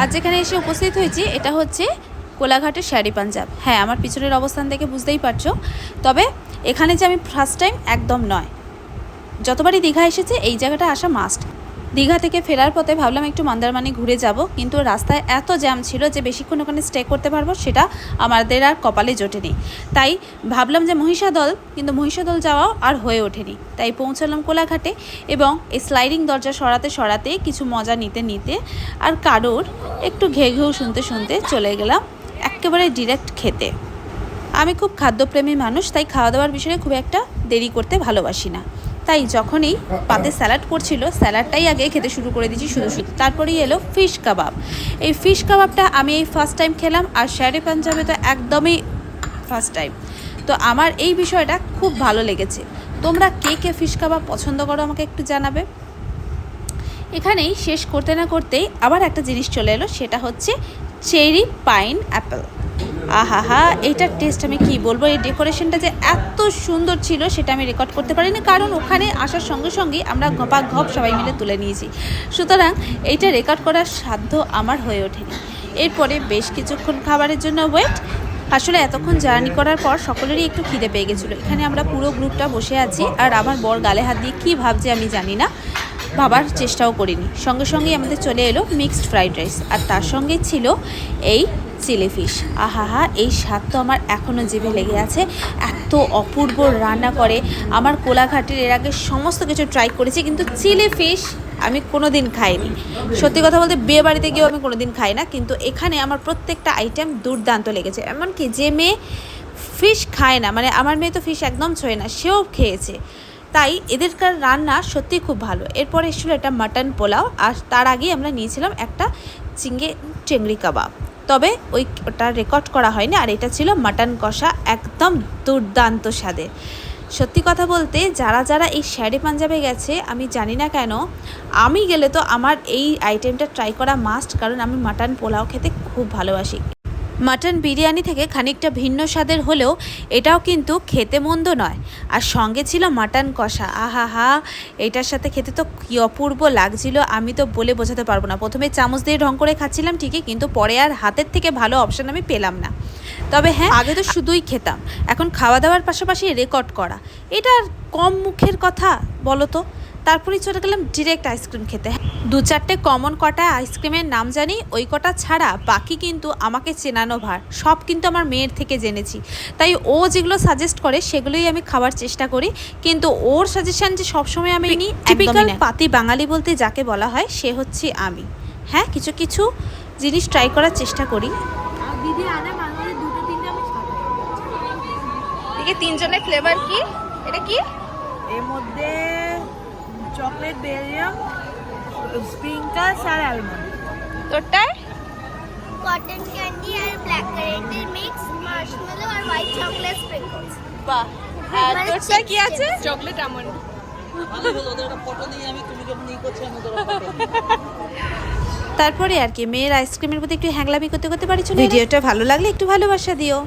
আর যেখানে এসে উপস্থিত হয়েছি, এটা হচ্ছে কোলাঘাটের শাড়ি পাঞ্জাব। হ্যাঁ আমার পিছনের অবস্থান দেখে বুঝতেই পারছ। তবে এখানে যে আমি ফার্স্ট টাইম একদম নয়। যতবারই দীঘা এসেছে, এই জায়গাটা আসা মাস্ট দীঘা থেকে ফেরার পথে ভাবলাম একটু মন্দারমানি ঘুরে যাব, কিন্তু রাস্তায় এত জ্যাম ছিল যে বেশিক্ষণ ওখানে স্টে করতে পারব সেটা আমাদের আর কপালে জোটেনি। তাই ভাবলাম যে মহিষাদল, কিন্তু মহিষাদল যাওয়াও আর হয়ে ওঠেনি। তাই পৌঁছালাম কোলাঘাটে এবং এই স্লাইডিং দরজা সরাতে সরাতে কিছু মজা নিতে নিতে আর কারোর একটু ঘে ঘেউ শুনতে শুনতে চলে গেলাম একেবারে ডিরেক্ট খেতে। আমি খুব খাদ্যপ্রেমী মানুষ, তাই খাওয়া দাওয়ার বিষয়ে খুব একটা দেরি করতে ভালোবাসি না। তাই যখনই পাতে স্যালাড করছিল, স্যালাডটাই আগে খেতে শুরু করে দিয়েছি শুধু শুধু। তারপরেই এলো ফিশ কাবাব। এই ফিশ কাবাবটা আমি এই ফার্স্ট টাইম খেলাম আর শ্যারি পাঞ্জাবে তো একদমই ফার্স্ট টাইম তো আমার এই বিষয়টা খুব ভালো লেগেছে। তোমরা কে কে ফিশ কাবাব পছন্দ করো আমাকে একটু জানাবে। এখানেই শেষ করতে না করতেই আবার একটা জিনিস চলে এলো, সেটা হচ্ছে চেরি পাইন অ্যাপেল আহা হা এইটার টেস্ট আমি কি বলব? এই ডেকোরেশনটা যে এত সুন্দর ছিল, সেটা আমি রেকর্ড করতে পারিনি। কারণ ওখানে আসার সঙ্গে সঙ্গেই আমরা ঘপা ঘপ সবাই মিলে তুলে নিয়েছি। সুতরাং এইটা রেকর্ড করার সাধ্য আমার হয়ে ওঠেনি। এরপরে বেশ কিছুক্ষণ খাবারের জন্য ওয়েট আসলে এতক্ষণ জার্নি করার পর সকলেরই একটু খিদে পেয়ে গেছিল। এখানে আমরা পুরো গ্রুপটা বসে আছি। আর আমার বর গালে হাত দিয়ে কী ভাবছে আমি জানি না। ভাবার চেষ্টাও করিনি। সঙ্গে সঙ্গেই আমাদের চলে এলো মিক্সড ফ্রাইড রাইস আর তার সঙ্গে ছিল এই চিলি ফিশ আহাহা, এই স্বাদ তো আমার এখনও জিভে লেগে আছে। এত অপূর্ব রান্না করে। আমার কোলাঘাটের এর আগে সমস্ত কিছু ট্রাই করেছি, কিন্তু চিলি ফিশ আমি কোনো দিন খাইনি। সত্যি কথা বলতে বিয়ে বাড়িতে গিয়েও আমি কোনো দিন খাই না, কিন্তু এখানে আমার প্রত্যেকটা আইটেম দুর্দান্ত লেগেছে। এমনকি যে মেয়ে ফিশ খায় না মানে আমার মেয়ে তো ফিশ একদম ছোঁয় না, সেও খেয়েছে। তাই এদেরকার রান্না সত্যি খুব ভালো। এরপর এসেছিল এটা মাটন পোলাও, আর তার আগেই আমরা নিয়েছিলাম একটা চিংড়ি, চেংড়ি কাবাব। তবে ওই ওটা রেকর্ড করা হয়নি, আর এটা ছিল মাটন কষা একদম দুর্দান্ত স্বাদের। সত্যি কথা বলতে, যারা যারা এই শ্যারি পাঞ্জাবে গেছে, আমি জানি না কেন, আমি গেলে তো আমার এই আইটেমটা ট্রাই করা মাস্ট কারণ আমি মাটন পোলাও খেতে খুব ভালোবাসি। মাটন বিরিয়ানি থেকে খানিকটা ভিন্ন স্বাদের হলেও এটাও কিন্তু খেতে মন্দ নয়। আর সঙ্গে ছিল মাটন কষা। আহা হা, এটার সাথে খেতে তো কী অপূর্ব লাগছিল আমি তো বলে বোঝাতে পারব না। প্রথমে চামচ দিয়ে ঢং করে খাচ্ছিলাম ঠিকই, কিন্তু পরে আর হাতের থেকে ভালো অপশান আমি পেলাম না। তবে হ্যাঁ আগে তো শুধুই খেতাম। এখন খাওয়া দাওয়ার পাশাপাশি রেকর্ড করা। এটা আর কম মুখের কথা, বলো তো? তারপরেই চলে গেলাম ডিরেক্ট আইসক্রিম খেতে। দু চারটে কমন কটা আইসক্রিমের নাম জানি ওই কটা ছাড়া বাকি কিন্তু আমাকে চেনানো ভার। সব কিন্তু আমার মেয়ের থেকে জেনেছি। তাই ও যেগুলো সাজেস্ট করে সেগুলোই আমি খাওয়ার চেষ্টা করি। কিন্তু ওর সাজেশন যে সবসময় আমি নিই টিপিক্যাল পাতি বাঙালি বলতে যাকে বলা হয় সে হচ্ছে আমি। হ্যাঁ কিছু কিছু জিনিস ট্রাই করার চেষ্টা করি। তিনজনের ফ্লেভার কি? এটা কি? এর মধ্যে বেরিয়াম স্প্রিঙ্কলস আর অ্যালমন্ড তোরটায় কটন ক্যান্ডি আর ব্ল্যাক কারেন্টের মিক্স মার্শমেলো আর হোয়াইট চকলেট স্প্রিঙ্কলস বাহ। আর মানে তোরটা কি আছে? আছে। চকলেট আমন্ড তারপরে আর কি মেয়ের আইসক্রিমের প্রতি একটু হ্যাংলামি করতে করতে পারি ভিডিওটা ভালো লাগলে একটু ভালোবাসা দিও।